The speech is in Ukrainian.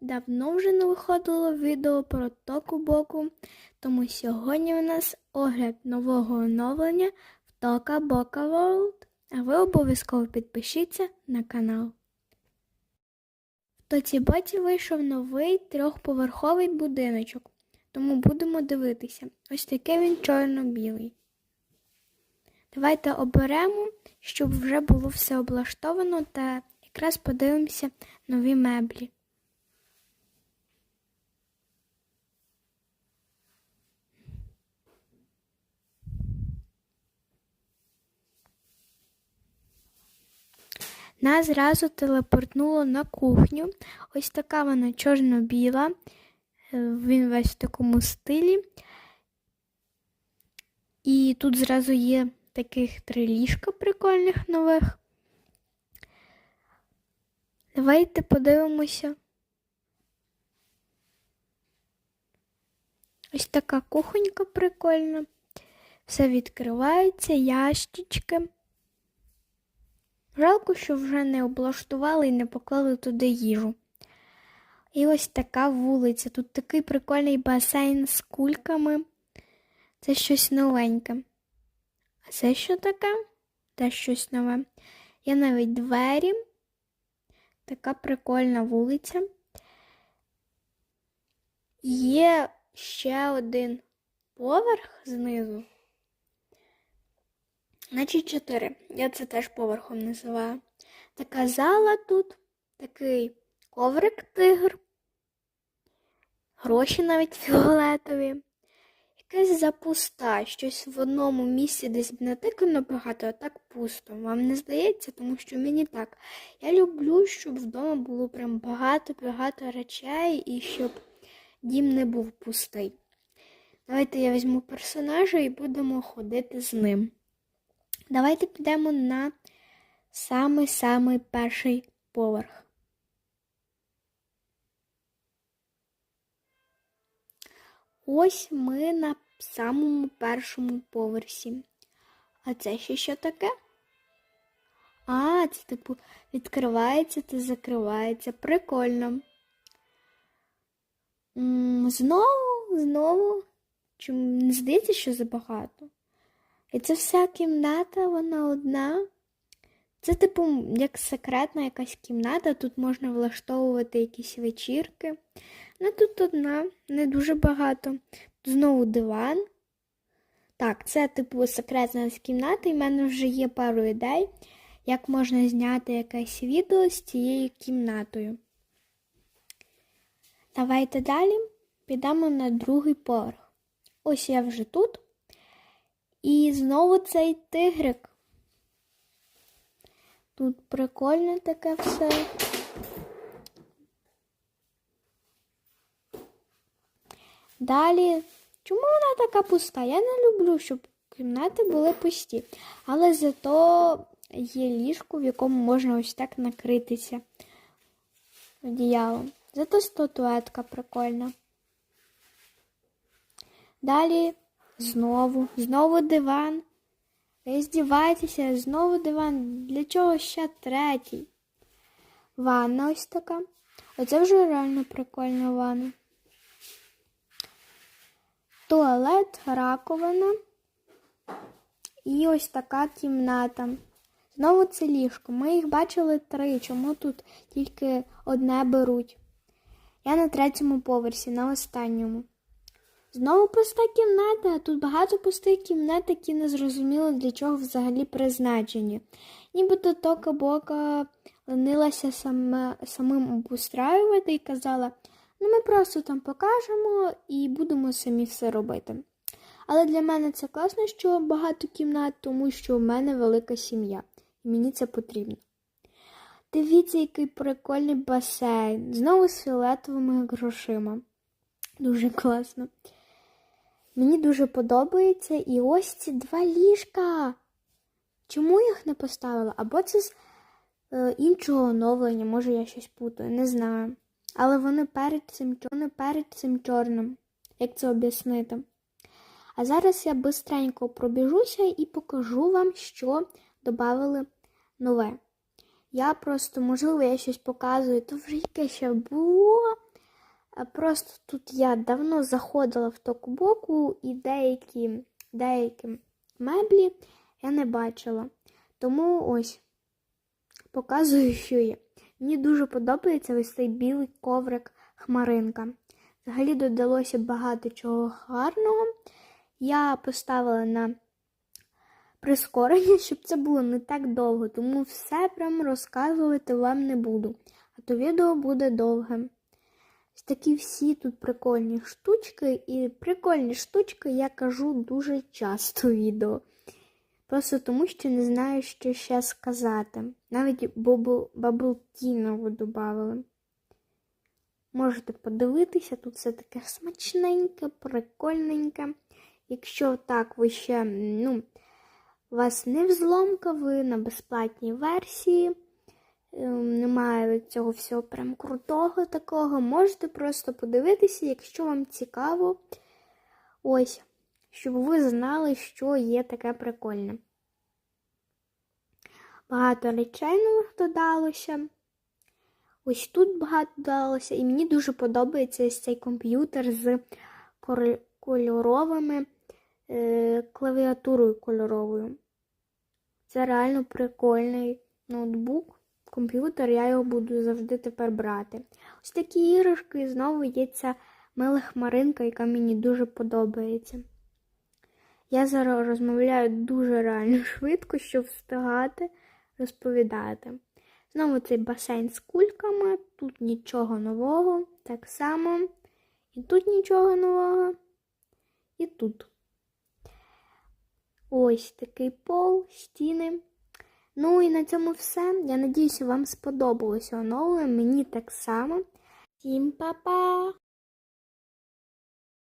давно вже не виходило відео про току боку, тому сьогодні у нас огляд нового оновлення в Тока Бока World. А ви обов'язково підпишіться на канал. В Тоці Боці вийшов новий трьохповерховий будиночок, тому будемо дивитися. Ось такий він чорно-білий. Давайте оберемо, щоб вже було все облаштовано та якраз подивимося нові меблі. Нас зразу телепортнуло на кухню. Ось така вона чорно-біла. Е, Він весь в такому стилі. І тут зразу є таких три ліжка прикольних нових. Давайте подивимося. Ось така кухонька прикольна. Все відкривається, ящички. Жалко, що вже не облаштували і не поклали туди їжу. І ось така вулиця. Тут такий прикольний басейн з кульками. Це щось новеньке. А це що таке? Теж щось нове. Є навіть двері. Така прикольна вулиця. Є ще один поверх знизу. Значить, чотири. Я це теж поверхом називаю. Така зала тут, такий коврик тигр, гроші навіть фіолетові. Якась запуста, щось в одному місці десь натикано багато, а так пусто. Вам не здається, тому що мені так. Я люблю, щоб вдома було прям багато-багато речей і щоб дім не був пустий. Давайте я візьму персонажа і будемо ходити з ним. Давайте підемо на самий-самий перший поверх. Ось ми на самому першому поверсі. А це ще що таке? А, це типу відкривається та закривається. Прикольно. М, Знову, знову. Чому не здається, що забагато? І це вся кімната, вона одна. Це, типу, як секретна якась кімната, тут можна влаштовувати якісь вечірки. Ну, тут одна, не дуже багато. Знову диван. Так, це, типу, секретна кімната, і в мене вже є пару ідей, як можна зняти якесь відео з цією кімнатою. Давайте далі підемо на другий поверх. Ось я вже тут. І знову цей тигрик. Тут прикольне таке все. Далі, чому вона така пуста? Я не люблю, щоб кімнати були пусті. Але зато є ліжко, в якому можна ось так накритися одіялом. Зато статуетка прикольна. Далі Знову, знову диван. Ви здіваєтеся, знову диван. Для чого ще третій? Ванна ось така. Оце вже реально прикольна ванна. Туалет, раковина. І ось така кімната. Знову це ліжко. Ми їх бачили три. Чому тут тільки одне беруть? Я на третьому поверсі, на останньому. Знову пуста кімната, а тут багато пустих кімнат, які не зрозуміло для чого взагалі призначені. Нібито тока бока ленилася саме, самим обустраювати і казала, ну ми просто там покажемо і будемо самі все робити. Але для мене це класно, що багато кімнат, тому що в мене велика сім'я, і мені це потрібно. Дивіться, який прикольний басейн, знову з фіолетовими грошима. Дуже класно. Мені дуже подобається і ось ці два ліжка. Чому їх не поставила? Або це з е, іншого оновлення, може я щось путаю, не знаю. Але вони перед цим, вони перед цим чорним, як це об'яснити. А зараз я бистренько пробіжуся і покажу вам, що додали нове. Я просто, можливо, я щось показую, то вже яке ще було. Просто тут я давно заходила в токбоку і деякі, деякі меблі я не бачила. Тому ось показую, що є. Мені дуже подобається ось цей білий коврик хмаринка. Взагалі додалося багато чого гарного. Я поставила на прискорення, щоб це було не так довго, тому все прям розказувати вам не буду. А то відео буде довге. Такі всі тут прикольні штучки, і прикольні штучки я кажу дуже часто відео. Просто тому, що не знаю, що ще сказати. Навіть баблтінову додавали. Можете подивитися, тут все таке смачненьке, прикольненьке. Якщо так ви ще, ну, вас не взломка, ви на безплатній версії. Ем, Немає цього всього прям крутого такого. Можете просто подивитися, якщо вам цікаво. Ось, щоб ви знали, що є таке прикольне. Багато речей нових додалося. Ось тут багато додалося, і мені дуже подобається ось цей комп'ютер з кольоровими е, клавіатурою кольоровою. Це реально прикольний ноутбук, комп'ютер, я його буду завжди тепер брати. Ось такі іграшки, і знову є ця мила хмаринка, яка мені дуже подобається. Я зараз розмовляю дуже реально швидко, щоб встигати розповідати. Знову цей басейн з кульками, тут нічого нового, так само. І тут нічого нового, і тут. Ось такий пол, стіни. Ну і на цьому все. Я надіюся, вам сподобалося оновлення. Мені так само. Всім па-па!